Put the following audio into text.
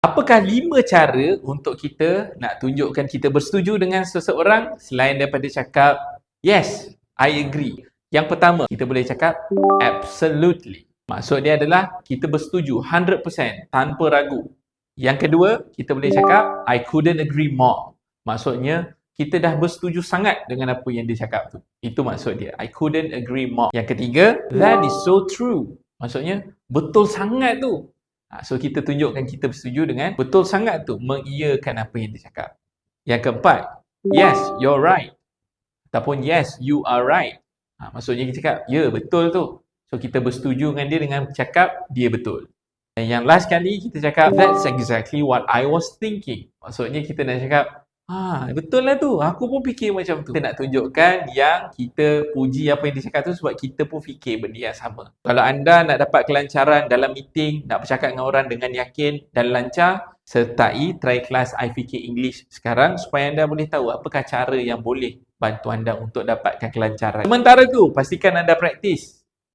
Apakah lima cara untuk kita nak tunjukkan kita bersetuju dengan seseorang selain daripada cakap yes, I agree. Yang pertama, kita boleh cakap absolutely. Maksud dia adalah kita bersetuju 100% tanpa ragu. Yang kedua, kita boleh cakap I couldn't agree more. Maksudnya kita dah bersetuju sangat dengan apa yang dia cakap tu. Itu maksud dia. I couldn't agree more. Yang ketiga, that is so true. Maksudnya betul sangat tu. Ha, so kita tunjukkan kita bersetuju dengan betul sangat tu mengiyakan apa yang dia cakap. Yang keempat, yes, you're right. Ataupun yes, you are right. Ha, maksudnya kita cakap, ya betul tu. So kita bersetuju dengan dia dengan cakap dia betul. Dan yang last kali kita cakap, that's exactly what I was thinking. Maksudnya kita nak cakap, Ha, betul lah tu. Aku pun fikir macam tu. Kita nak tunjukkan yang kita puji apa yang dia cakap tu sebab kita pun fikir benda yang sama. Kalau anda nak dapat kelancaran dalam meeting, nak bercakap dengan orang dengan yakin dan lancar, sertai try kelas iFikir English sekarang supaya anda boleh tahu apakah cara yang boleh bantu anda untuk dapatkan kelancaran. Sementara tu, pastikan anda praktis